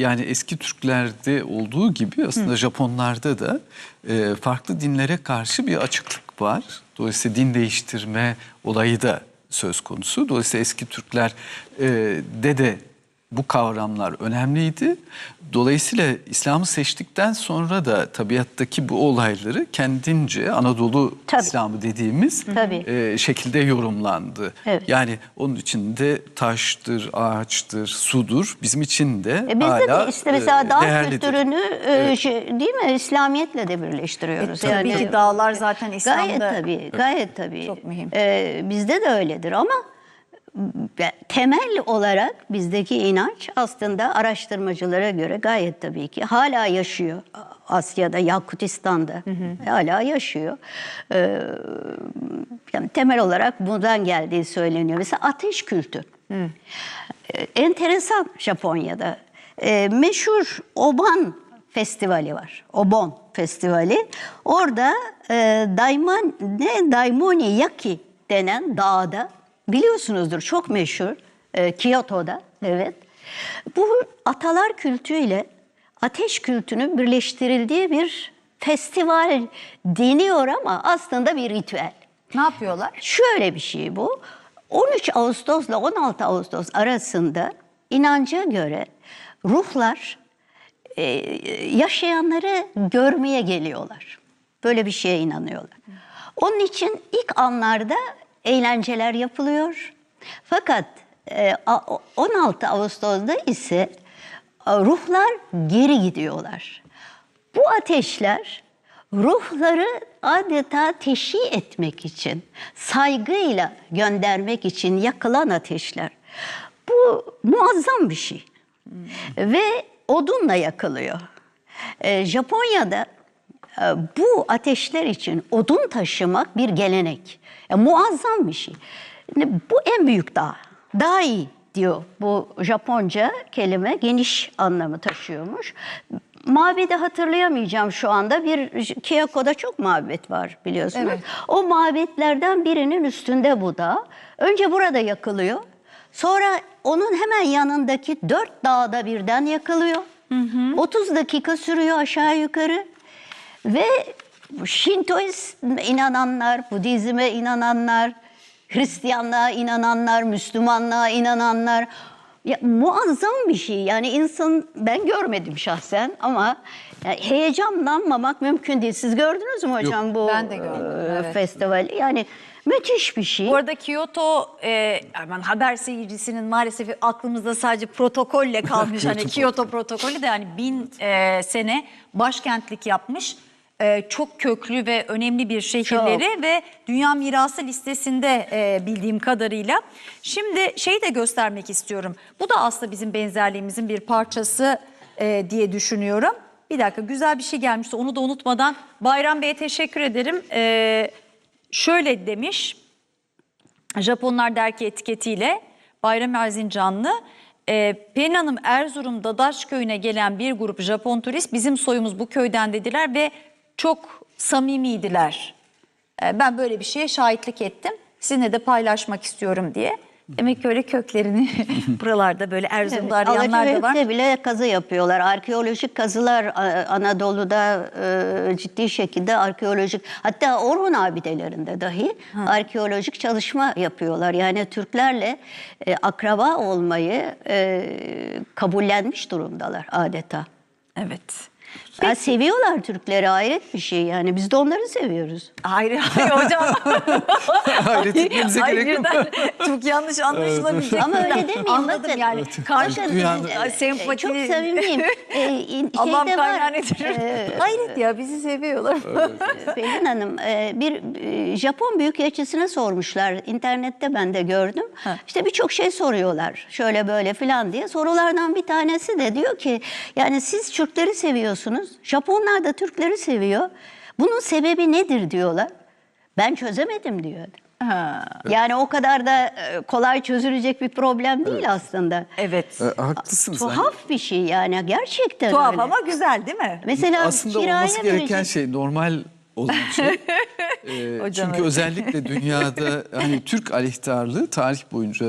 Yani eski Türklerde olduğu gibi aslında Japonlarda da e, farklı dinlere karşı bir açıklık var. Dolayısıyla din değiştirme olayı da söz konusu. Dolayısıyla eski Türkler e, de de bu kavramlar önemliydi. Dolayısıyla İslam'ı seçtikten sonra da tabiattaki bu olayları kendince Anadolu Tabii. İslamı dediğimiz Tabii. e, şekilde yorumlandı. Evet. Yani onun içinde taştır, ağaçtır, sudur. Bizim için de E bizde hala de işte mesela e, dağ değerlidir. kültürünü e, şey, değil mi İslamiyetle de birleştiriyoruz. E, tabii ki dağlar zaten İslam'da Gayet tabii, gayet tabii. Çok mühim. E, bizde de öyledir ama temel olarak bizdeki inanç aslında araştırmacılara göre gayet tabii ki hala yaşıyor. Asya'da, Yakutistan'da hala yaşıyor. E, yani temel olarak bundan geldiği söyleniyor. Mesela ateş kültü. E, enteresan Japonya'da. E, meşhur Oban Festivali var. Obon Festivali. Orada e, Daiman, ne Daimoni Yaki denen dağda biliyorsunuzdur çok meşhur e, Kyoto'da evet. Bu atalar kültüyle ateş kültünün birleştirildiği bir festival deniyor ama aslında bir ritüel. Ne yapıyorlar? Şöyle bir şey bu. 13 Ağustos ile 16 Ağustos arasında inanca göre ruhlar e, yaşayanları görmeye geliyorlar. Böyle bir şeye inanıyorlar. Onun için ilk anlarda eğlenceler yapılıyor. Fakat e, a- 16 Ağustos'da ise e, ruhlar geri gidiyorlar. Bu ateşler ruhları adeta teşhi etmek için, saygıyla göndermek için yakılan ateşler. Bu muazzam bir şey. Ve odunla yakılıyor. Ee, Japonya'da e, bu ateşler için odun taşımak bir gelenek. Ya, muazzam bir şey. Şimdi Bu en büyük dağ. Dai diyor bu Japonca kelime geniş anlamı taşıyormuş. Mabedi hatırlayamayacağım şu anda. Bir Kyoko'da çok mabet var biliyorsunuz. Evet. O mabetlerden birinin üstünde bu dağ. Önce burada yakılıyor. Sonra onun hemen yanındaki dört dağda birden yakılıyor. 30 dakika sürüyor aşağı yukarı. Ve Şintoist inananlar, Budizm'e inananlar, Hristiyanlığa inananlar, Müslümanlığa inananlar ya, muazzam bir şey. Yani insan ben görmedim şahsen ama yani heyecanlanmamak mümkün değil. Siz gördünüz mü hocam bu ben de gördüm, e, evet. festivali? Yani müthiş bir şey. Bu arada Kyoto, e, aman haber seyircisinin maalesef aklımızda sadece protokolle kalmış. hani Kyoto protokolü de yani bin e, sene başkentlik yapmış. E, çok köklü ve önemli bir şehirleri ve Dünya Mirası listesinde e, bildiğim kadarıyla. Şimdi şeyi de göstermek istiyorum. Bu da aslında bizim benzerliğimizin bir parçası e, diye düşünüyorum. Bir dakika güzel bir şey gelmişti onu da unutmadan Bayram Bey'e teşekkür ederim. E, şöyle demiş. Japonlar dergi etiketiyle Bayram Erzincanlı. E, Pelin Hanım Erzurum Dadaş köyüne gelen bir grup Japon turist bizim soyumuz bu köyden dediler ve çok samimiydiler. E, ben böyle bir şeye şahitlik ettim. Sizinle de paylaşmak istiyorum diye. Demek ki öyle köklerini buralarda böyle Erzurum'da arayanlar da var. Bile kazı yapıyorlar. Arkeolojik kazılar A- Anadolu'da e, ciddi şekilde arkeolojik hatta Orhun abidelerinde dahi arkeolojik çalışma yapıyorlar. Yani Türklerle e, akraba olmayı e, kabullenmiş durumdalar adeta. Evet. Ya seviyorlar Türkleri hayret bir şey yani biz de onları seviyoruz. Hayır hayır hocam. Hayret etmemize Ay, gerek yok. birden çok yanlış anlaşılabilecek. Ama öyle demeyin, Anladım bakın. yani. Karşı dünyanın- e, Ay, sempati. Çok samimiyim. E, in- Allah'ım şeyde var, kaynağı nedir? e, Hayret ya bizi seviyorlar. Pelin Hanım e, bir e, Japon büyükelçisine sormuşlar. İnternette ben de gördüm. İşte birçok şey soruyorlar. Şöyle böyle filan diye. Sorulardan bir tanesi de diyor ki yani siz Türkleri seviyorsunuz. Japonlar da Türkleri seviyor. Bunun sebebi nedir diyorlar. Ben çözemedim diyor. Yani o kadar da e, kolay çözülecek bir problem değil aslında. evet. E, haklısınız. Tuhaf bir şey yani gerçekten Tuhaf öyle. ama güzel değil mi? Mesela Aslında kiraya olması gereken verecek- şey normal şey. Ee, Hocam çünkü özellikle dünyada hani Türk aleyhtarlığı tarih boyunca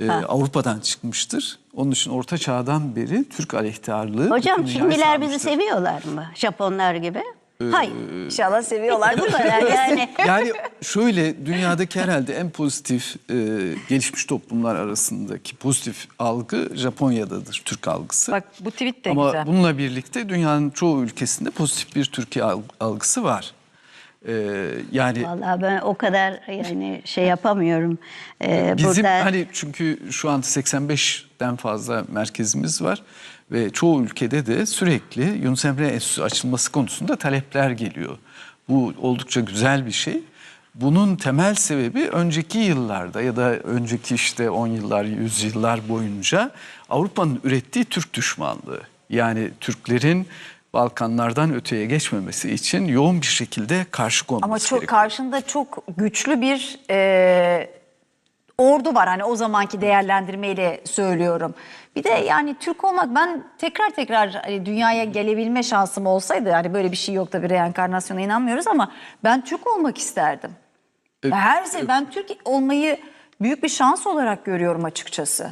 e, Avrupa'dan çıkmıştır. Onun için Orta Çağ'dan beri Türk aleyhtarlığı Hocam Çinliler bizi seviyorlar mı? Japonlar gibi. Ee, Hayır. İnşallah seviyorlar. Bu kadar yani. Yani şöyle dünyadaki herhalde en pozitif e, gelişmiş toplumlar arasındaki pozitif algı Japonya'dadır Türk algısı. Bak bu tweet de Ama güzel. bununla birlikte dünyanın çoğu ülkesinde pozitif bir Türkiye alg- algısı var. Ee, yani Vallahi ben o kadar yani şey yapamıyorum. Ee, bizim burada hani çünkü şu an 85'ten fazla merkezimiz var ve çoğu ülkede de sürekli Yunus Emre Enstitüsü açılması konusunda talepler geliyor. Bu oldukça güzel bir şey. Bunun temel sebebi önceki yıllarda ya da önceki işte 10 yıllar, 100 yıllar boyunca Avrupa'nın ürettiği Türk düşmanlığı. Yani Türklerin Balkanlardan öteye geçmemesi için yoğun bir şekilde karşı konması Ama çok gerekiyor. karşında çok güçlü bir e, ordu var. Hani o zamanki değerlendirmeyle söylüyorum. Bir de yani Türk olmak ben tekrar tekrar hani dünyaya gelebilme şansım olsaydı hani böyle bir şey yok tabii reenkarnasyona inanmıyoruz ama ben Türk olmak isterdim. Her şey ben Türk olmayı büyük bir şans olarak görüyorum açıkçası.